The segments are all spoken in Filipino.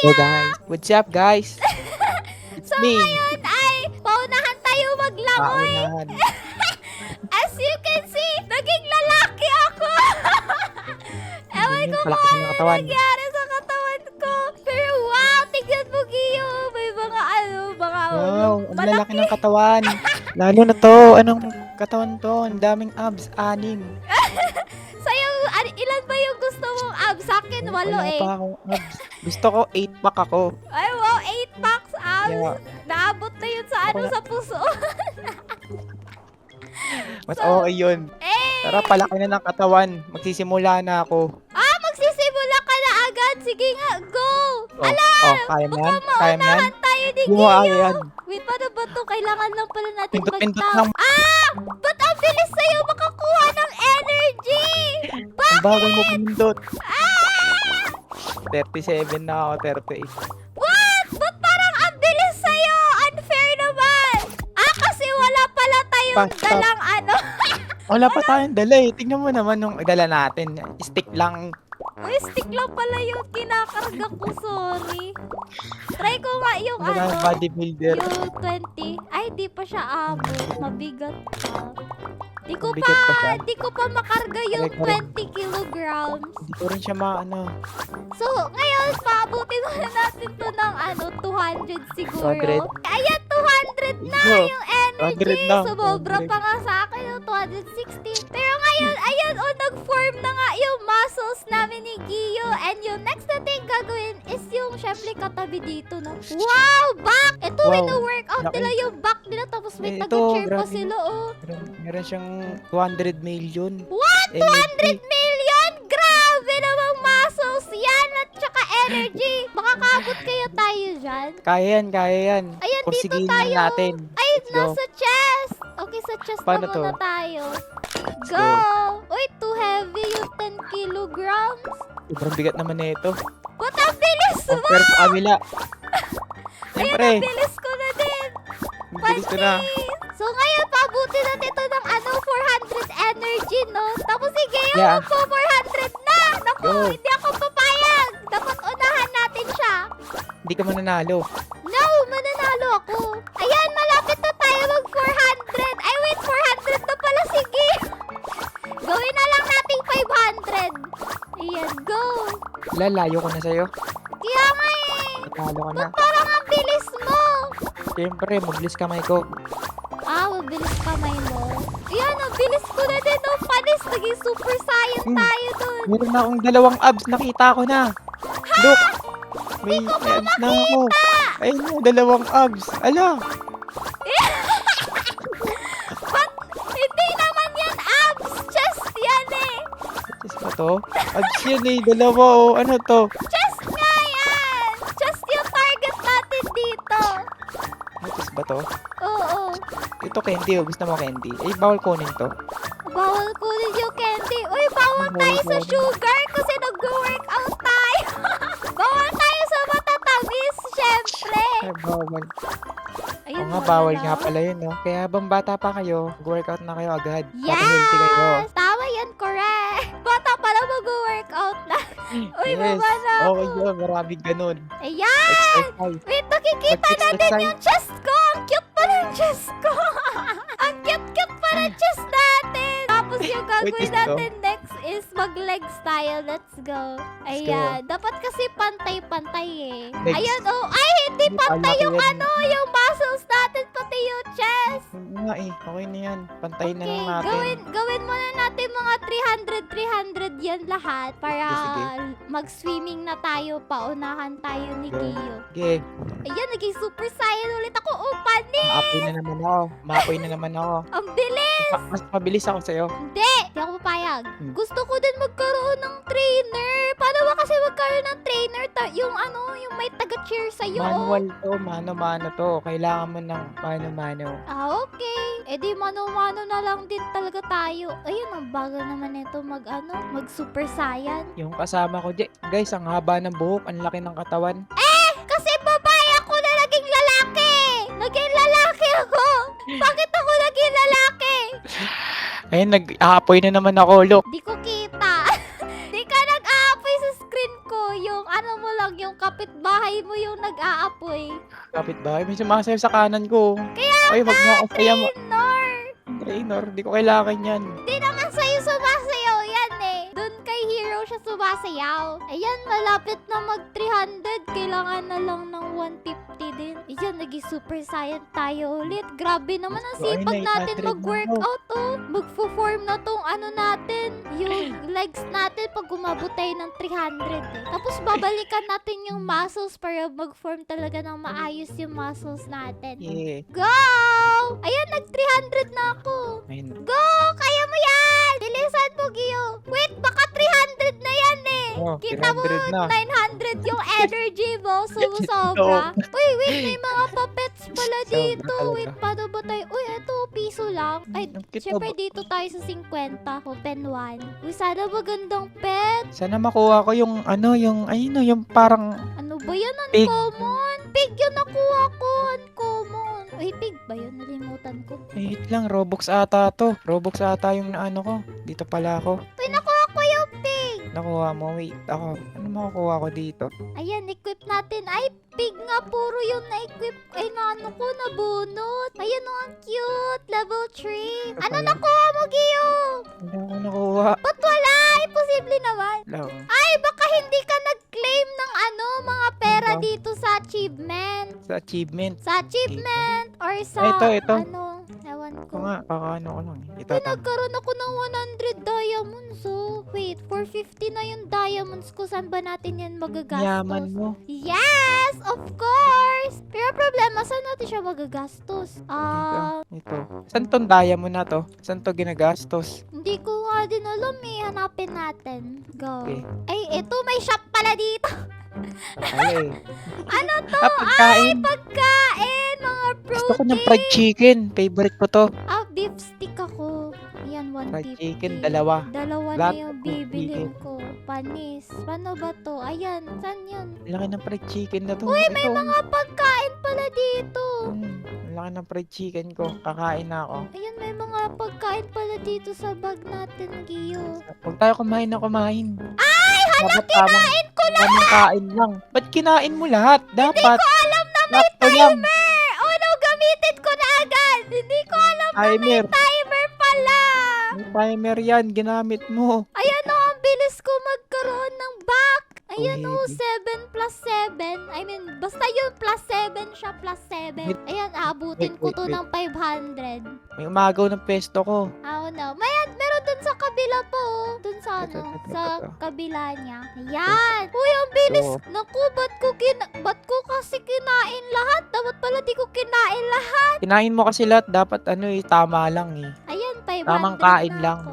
Hey guys, what's up guys? It's So me, ngayon ay paunahan tayo maglangoy. Paunahan. As you can see, naging lalaki ako. Ewan ko kung ng ano katawan. nangyari sa katawan ko. Pero wow, tignan mo Giyo. May mga ano, mga Wow, ang malaki. lalaki ng katawan. Lalo na to, anong katawan to? Ang daming abs, anim. Sa'yo, an- ilan ba yung gusto mong abs? Sa akin, walo Wala eh. pa akong abs. Gusto ko 8 pack ako. Ay wow, 8 packs abs. Kaya, Naabot na yun sa ano, Wala. sa puso. mas So, okay yun. eh, Tara, palaki na ng katawan. Magsisimula na ako. ah, magsisimula ka na agad. Sige nga, go. Oh, oh kaya mo yan? Kaya mo yan? Maunahan tayo ni kaya Giyo. yan. Wait, paano ba to? Kailangan lang pala natin Pindot-pindot mag-tap. lang. Ah! Ba't Ang bagal mo pindot. Ah! 37 na ako, 38. What? Ba't parang ang bilis sa'yo? Unfair naman. Ah, kasi wala pala tayong Basta. dalang ano. Wala pa tayong dala eh. Tingnan mo naman nung dala natin. Stick lang. Uy, stick lang pala yung kinakarga ko. Sorry. Try ko nga yung Wala ano. bodybuilder. Yung 20. Ay, di pa siya abot. Mabigat pa. Di ko Mabigat pa siya. pa, di ko pa makarga yung Correct, correct. 20 kilograms. Hindi ko rin siya maano. So, ngayon, paabutin muna natin to ng ano, 200 siguro. 200. Ayan, 200 na Yo, yung energy. 200 na, Sumobra 200. pa nga sa akin yung 260. Pero ngayon, ayan, oh, nag-form na nga yung muscles namin ni Gio. And yung next natin gagawin is yung, syempre, katabi dito, no? Wow, back! Ito, Wow, wino-workout laki. nila yung back nila. Tapos may Eh, ito, taga-chair pa grabe. sila, oh. Meron, meron siyang 200 million. What? Energy. 200 million? Grabe namang muscles yan at saka energy. Makakabot kaya tayo dyan? Kaya yan, kaya yan. Ayan, dito tayo. natin. Ay, Let's go. nasa chest. Okay, sa chest Paano na muna to? tayo. Let's Go! Uy, too heavy yung 10 kilograms. Sobrang bigat naman na ito. Ba't ang bilis mo? Compare sa kabila. Ayun, Siyempre, ang bilis ko na din. ang bilis ko na. So, ngayon, pabuti natin ito ng ano, 400 energy, no? Tapos, sige, yung Yeah. po 400 na. Naku, Go. hindi Hindi ka mananalo. No, mananalo ako. Ayan, malapit na tayo mag 400. Ay, wait, 400 na pala. Sige. Gawin na lang nating 500. Ayan, go. Lalayo ko na sa'yo. Kaya nga eh. Natalo ka na. Ba't parang ang bilis mo? Siyempre, mabilis kamay ko. Ah, mabilis kamay mo. Ayan, ang bilis ko na din. No, panis. Naging super saiyan Hmm. tayo dun. Meron na akong dalawang abs. Nakita ko na. Look. May, may abs na ako. Ayun na, dalawang abs. Ala. Ba't hindi naman yan abs? Chest yan eh. Chest ba to? Abs yun eh. Dalawa oh. Ano to? Chest nga yan. Chest yung target natin dito. Chest ba to? Oo. Ito candy oh. Gusto mo candy? Eh, bawal kunin to. Bawal kunin yung candy. Uy, bawal tayo sa sugar kasi nag-workout syempre. Ay, bawal. Ayun, Oo nga, bawal nga pala yun, no? Kaya habang bata pa kayo, workout na kayo agad. Para healthy kayo. Yes! Tama yan, correct. Bata pala mag-workout na. Uy, yes. baba na ako. Okay yun, maraming ganun. Ayan! Exercise. Wait, nakikita na din yung chest ko. Ang cute pa ng chest ko. Ang cute-cute pa ng chest natin. Tapos yung gagawin Wait, natin next is mag-leg style. Let's go. Ayan. Dapat kasi pantay-pantay eh. Legs. Ayan, oh. Ay, hindi Hindi, pantay yung ano, yung muscles natin, pati yung chest. Oo nga eh, okay na yan. Pantayin na lang natin. gawin, gawin muna natin mga 300, 300 yan lahat para Sige, sige. mag-swimming na tayo. Paunahan tayo ni Go. Gio. Okay, Ayan, naging super saiyan ulit ako. Oh, pani! maapoy na naman ako. Maapoy na naman ako. Ang bilis! Ma- Mas mabilis ako sa'yo. Hindi! Hindi ako papayag. Hmm. Gusto ko din magkaroon ng trainer. Paano ba kasi magkaroon ng trainer? Ta- yung ano, yung may taga-cheer sa'yo. Manual to, mano-mano to. Kailangan mo ng mano-mano. Ah, okay. E di mano-mano na lang din talaga tayo. Ayun, ang bagal naman nito mag ano, mag super saiyan. Yung kasama ko, di- guys, ang haba ng buhok, ang laki ng katawan. Kasi Ayun, nag-aapoy na naman ako, look. Di ko kita. Di ka nag-aapoy sa screen ko. Yung ano mo lang yung kapitbahay mo yung nag-aapoy. Kapit bahay, may sumasayaw sa kanan ko. Kaya Ay, wag mo akong saya mo. Trainor! Trainer, di ko kailangan yan. Di naman sa'yo sumasayaw yan eh. Doon kay Hero siya sumasayaw. Ayan, malapit na mag 300. Kailangan na lang ng 150 din. Ayan, naging super saiyan tayo ulit. Grabe naman ang sipag na, natin 800 na mag-workout oh. Magfo-form na tong ano natin. Yung legs natin pag umabot tayo ng 300 eh. Tapos babalikan natin yung muscles para mag-form talaga ng maayos yung muscles natin. Yeah. Go! Ayan, nag 300 na ako. Ayun. Go! Kaya mo yan! Bilisan mo, Gio. Wait, baka 300 na yan eh. Oh, Kita mo, 300 na. 900 yung energy mo. Sumusobra. Uy, wait, may mga puppets pala Sobra dito. talaga. Wait, paano ba tayo? Uy, ito, piso lang. Ay, Ang cute syempre dito tayo sa 50. Open 1. Uy, sana magandang pet. Sana makuha ko yung ano, yung, ayun no, yung parang Ano ba yan? Pig. Uncommon? Pig yun nakuha ko. Uncommon. Uy, pig ba yun? Nalimutan ko. Wait lang, Robux ata to. Robux ata yung naano ko. Dito pala ako. Uy, pig. Nakuha mo, wait ako. Ano makukuha ko dito? Ayan, equip natin. Ay, pig nga. Puro yung na-equip. Ay, na ano ko, nabunot. Ayan, oh, ang cute. Level 3. Ito Ano pala. nakuha mo, Gio? Hindi ako nakuha. Ba't wala? Imposible naman. Lang. Ay, baka hindi ka nag-claim ng ano, mga Ano? dito sa achievement. Sa achievement. Sa achievement or sa Ito, ito. ano, ewan ko. nga, baka ano ko lang. eh. Ito, ito. nagkaroon ako ng 100 diamonds, oh. Wait, 450 na yung diamonds ko. Saan ba natin yan magagastos? Yaman mo. Yes, of course! Pero problema, saan natin siya magagastos? Ah, Ito. Saan tong diamond na to? Saan to ginagastos? hindi ko nga din alam eh. Hanapin natin. Go. Okay. Ay, ito, may shop pala dito. Ay. ano to? Ah, pagkain. Pagkain, mga Gusto ko ng protein. fried chicken. Favorite ko to. Ah, beef stick ako. Ayan, 150. Fried chicken, dalawa. Dalawa Lahat na yung ng bibilin ko. Panis. Paano ba to? Ayan, saan yun? Laki ng fried chicken na to. Uy, may Ito. mga pagkain pala dito. Mm, laki ng fried chicken ko. Kakain na ako. Ayan, may mga pagkain pala dito sa bag natin, Giyo. Huwag tayo kumain na kumain. Ay, hala, Dapat tamang, kinain ko na! tamang kain lang. Ba't kinain mo lahat? Dapat. Hindi ko alam na may Sakto lang. timer! Oh no, gamitin ko na agad! Hindi ko alam na may Timer. timer pala! May timer yan. Ginamit mo. Ayan o, ang bilis ko magkaroon ng back! Ayan o, Pwede. 7 plus 7. I mean, basta yun, plus 7 siya, plus 7. Wait. Ayan, aabutin Wait, ko wait, to wait. ng 500. May umagaw ng pesto ko. Oh no. Mayan, meron dun sa kabila po. oh. Dun sa Ito, ano, ito, ito, sa ito. kabila niya. Ayan. Uy, ang bilis. Ito. Naku, ba't ko, kina ba't ko kasi kinain lahat? Dapat pala di ko kinain lahat. Kinain mo kasi lahat. Dapat ano eh, tama lang eh. Ayan, 500 Tamang kain na lang. ako.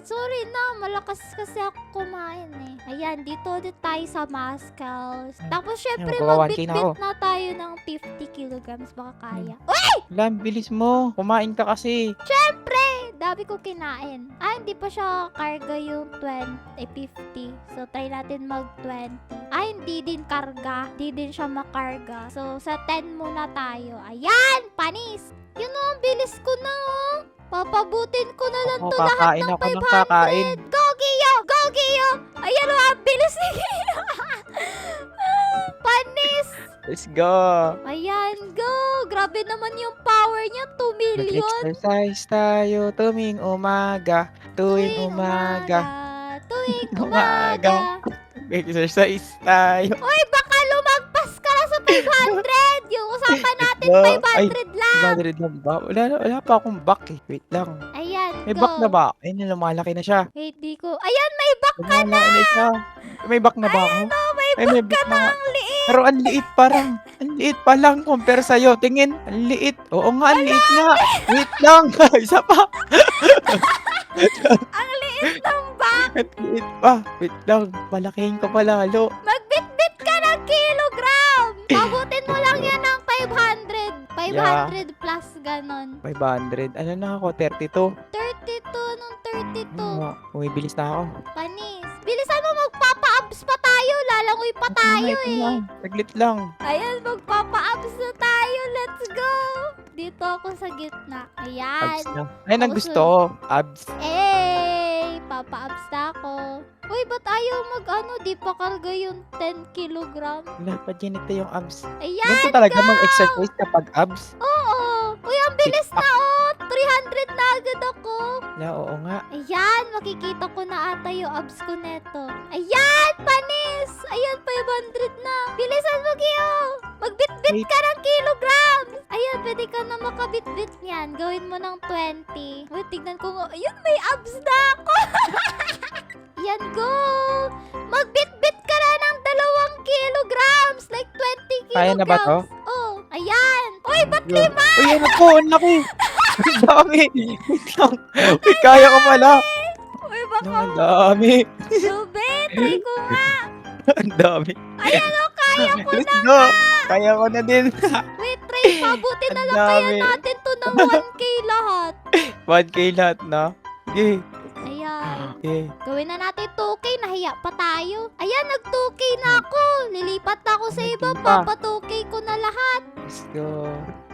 Sorry na, malakas kasi ako kumain eh. Ayan, dito ulit tayo sa Muscles. Tapos syempre, magawa 1K na magbitbit na tayo ng 50 kilograms. Baka kaya. Hmm. Wala, ang bilis mo. Kumain ka kasi. Syempre, dami ko kinain. Ah, hindi pa siya karga yung 20, eh, 50. So, try natin mag 20. Ah, hindi din karga. Hindi din siya makarga. So, sa 10 muna tayo. Ayan, panis. Yun o, ang bilis ko na oh. Papabutin ko na lang Ako, to lahat ng ako ng kakain. 500. Go, Giyo! Go, Giyo! Ayan o, ang bilis ni Giyo. panis. Let's go. Ayan, go. Grabe naman yung power niya. 2 million. Mag-exercise tayo tuwing umaga. Tuwing umaga. Tuwing Umaga. Mag-exercise tayo. Uy, baka lumagpas ka na sa 500. Yung usapan natin, Go. 500 lang. 100 lang ba? Wala, wala pa akong back eh. Wait lang. Ayan, May go. back na ba? Ayun na, lumalaki na siya. Wait, di ko. Ayan, may back ka na. Lumalaki na siya. May back na ba ako? Ayan, oh, may Ay, back may ka back na. na. Ang liit. Pero ang liit parang. Ang liit pa lang compare sa'yo. Tingin, ang liit. Oo nga, ang liit nga. Wait lang. Isa pa. Ang liit ng back. Ang liit pa. Wait lang. Malakihin ko pa lalo. Magbitbit 500. 500 plus ganon. 500. Ano na ako? 32. 32 nung 32. Ano, Bumibilis na ako. Panis. Bilisan mo magpapa-abs pa tayo. Lalangoy pa tayo Ito eh. lang. Saglit lang. Ayan, magpapa-abs na tayo. Let's go. Dito ako sa gitna. Ayan. Abs na. Ayun ang Ako gusto ko. Abs. Eh, papa-abs na ako. Uy, ba't ayaw mag ano, di pa karga yung 10 kilogram? Dyan ito yung abs. Ayan, Ganito talaga mag-exercise kapag abs. oo. Uy, ang bilis na oh. 300 na agad ako. Wala, oo nga. Ayan, makikita ko na ata yung abs ko neto. Ayan, panis! Ayan, 500 na. Bilisan mo, Gio! Magbitbit ka ng kilograms! Ayan, pwede ka na makabitbit niyan. Gawin mo ng 20. Wait, tignan ko. Ayun, may abs na ako! Yan, go! Magbitbit ka na ng dalawang kilograms! Like 20 kilograms! Kaya na ba to? Oh, ayan! Uy, ba't lima? Uy, ano po? Ang laki. Ang dami. Wait lang. Uy, kaya ko pala. Uy, baka Ang dami. Lube, try ko nga. Ang dami. Ayan o, kaya ko na nga. Kaya ko na din. Wait, try pa. Buti na Ang lang kaya natin to ng 1K lahat. 1K lahat na. Sige. Okay. Gawin na natin 2K. Nahiya pa tayo. Ayan, nag 2K na ako. Lilipat na ako sa iba. Nagtimpa. Papa 2K ko na lahat. Let's go.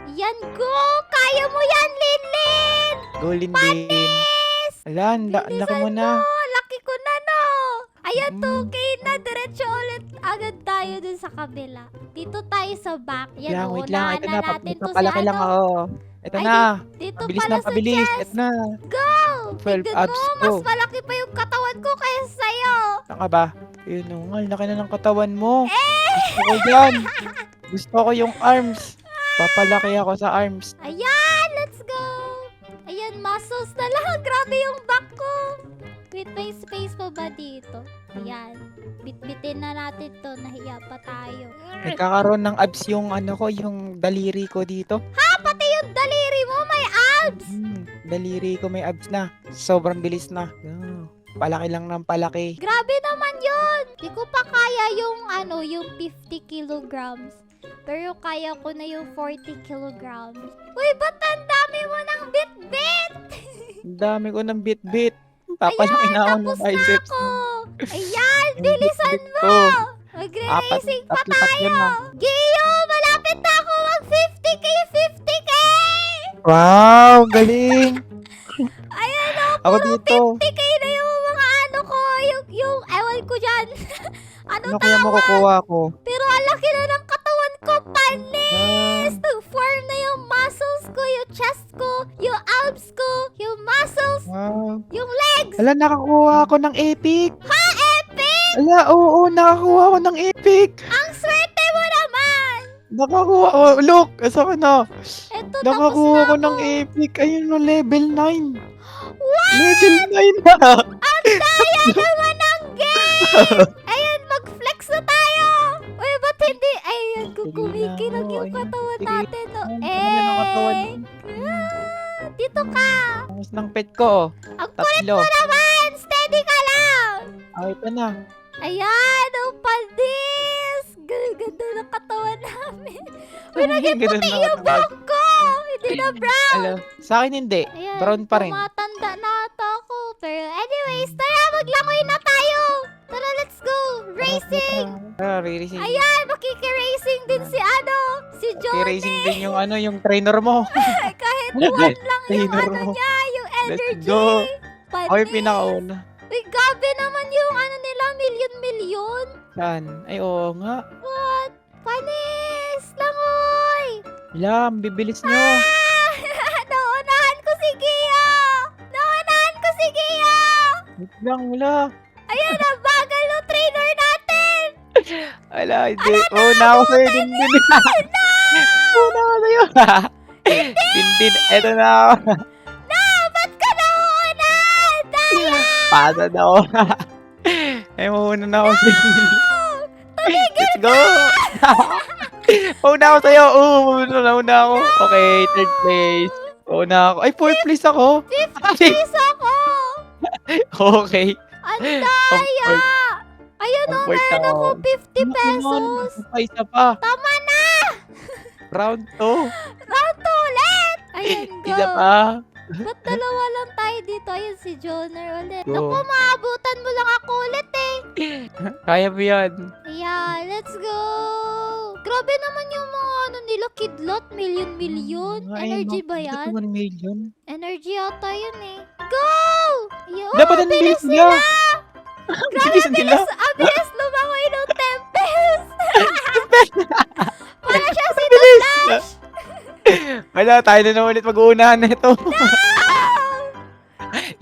Yan, go. Kaya mo yan, Linlin. Golden din. Yes. Ala, la- laki mo na. Oh, laki ko na, no. Ayan, Mm. 2K na. Diretso ulit agad tayo dun sa kabila. Dito tayo sa back. Yan, Lang, wait lang. Ito na na. natin to si lang ano. ako. Ito Ay, na. Dito Pabilis pala na, pabilis. Ito na. Go! 12 Tignan abs mo, ko. mas malaki pa yung katawan ko kaysa sa'yo. Saan ka ba? Yun, oh, ang laki na ng katawan mo. Eh! Gusto ko yan. Gusto ko yung arms. Papalaki ako sa arms. Ayan, let's go! Ayan, muscles na lang. Grabe yung back ko. Wait, may space pa ba dito? Ayan. Bitbitin na natin to. Nahiya pa tayo. Nagkakaroon ng abs yung ano ko, yung daliri ko dito. Ha, pati yung daliri daliri ko may abs na. Sobrang bilis na. Oh, palaki lang ng palaki. Grabe naman yun! Di ko pa kaya yung ano, yung 50 kilograms. Pero kaya ko na yung 40 kilograms. Uy, ba't ang dami mo ng bit-bit? Ang dami ko ng bit-bit. Papalaki na ako ng biceps. ako! Ayan, bilisan mo! Magre-racing pa tayo! Gio, malapit na ako mag 50k, 50k! Wow, galing. Ayan o, Ako puro dito. 50k na yung mga ano ko, yung, yung, ewan ko dyan. ano Ano kaya makukuha ko? Pero ang laki na ng katawan ko, panis! Ah, Nag-form na yung muscles ko, yung chest ko, yung abs ko, yung muscles, wow. yung legs. Ala, nakakuha ako ng epic. Ha, epic! Ala, oo, nakakuha ako ng epic. Ang swerte mo naman! Nakakuha ko. Look, asa ko na. Eto, tapos Nakakuha na ko ako. ng epic. Ayun no, level 9. Wow! Level 9 na. Ang daya naman ng game! Ayun, mag-flex na tayo! Uy, ba't hindi? Ayun, Sige kumikinag na, yung katawan natin. No? Ng. Eh! Ah, dito ka! Tapos ng pet ko. Ang kulit Tatlo. mo naman! Steady ka lang! Ay, ito na. Ayan, ang pandis! Ganda ng katawan namin. Ay, naging ganun puti na yung katawan. buhok ko! Hindi na brown! Ala, sa akin hindi. Ayan, Brown pa rin. tumatanda na ata ako. Pero anyways, tara, maglangoy na tayo! Tara, let's go! Racing! Ah, racing. Ayan, makiki-racing din si ano, si John. racing din yung ano, yung trainer mo. Kahit buwan lang yung Trainer ano mo. niya, yung Let's energy. go. Ako yung pinakauna. Uy, gabi naman yung ano nila, milyon-milyon. Saan? Ay, oo nga. What? Panis! Langoy! Wala, ang bibilis nyo. Ah! Naunahan ko si Gia! Naunahan ko si Gia! Wait lang, wala. Ayan, ang bagal ng trainer natin! Wala, hindi. Oo, na ako sa'yo. Din, din. Oo, na ako sa'yo. Din, din. Eto na ako. Na, ba't ka nauunahan? Daya! Pada na ako. Ay, mauna na ako sa'yo. Let's go! Mauna ako sa'yo. Oo, mauna na una ako. Okay, third place. Mauna ako. Ay, fourth place ako. 50 pesos ako! Okay. Ang daya! Ayun o, fourth meron ako ako. 50 Ano, pesos! Pa, isa pa. Tama na! Round 2. Round 2 ulit! Ayun, go! Isa pa. Ba't dalawa lang tayo dito? Ayun, si Joner ulit. Go. Naku, maabutan mo lang ako ulit eh. Kaya mo yan. Yeah, let's go! Grabe naman yung mga ano nila, kidlat, million-million. Ay, Energy ba yan? 1 million. Energy yata yun eh. Go! Yo, Dapat ang bilis nila! nila. Bilis. Bilis, ang bilis lumangoy ng Tempest. Para siya si. Flash. Wala, tayo na naman ulit mag-uunahan na ito.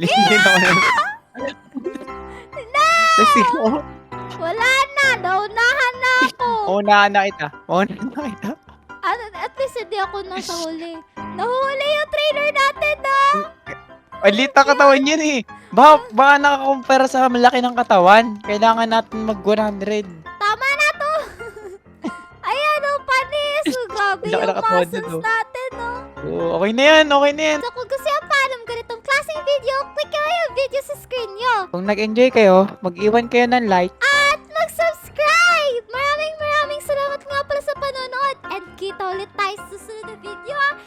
Lindy na ulit. No! Kasi ko, Wala na! Naunahan na ako! unahan na kita. Unahan na kita. At, at least hindi ako nasa huli. Nahuli yung trainer natin, no? Malit na katawan yun eh. Ba, baka nakakumpara sa malaki ng katawan. Kailangan natin mag-100. Grabe Laki yung ng katawan muscles nito. natin, no? Oo, okay na yan, okay na yan. So kung gusto yung paalam ganitong klaseng video, click nyo yung video sa screen nyo. Kung nag-enjoy kayo, mag-iwan kayo ng like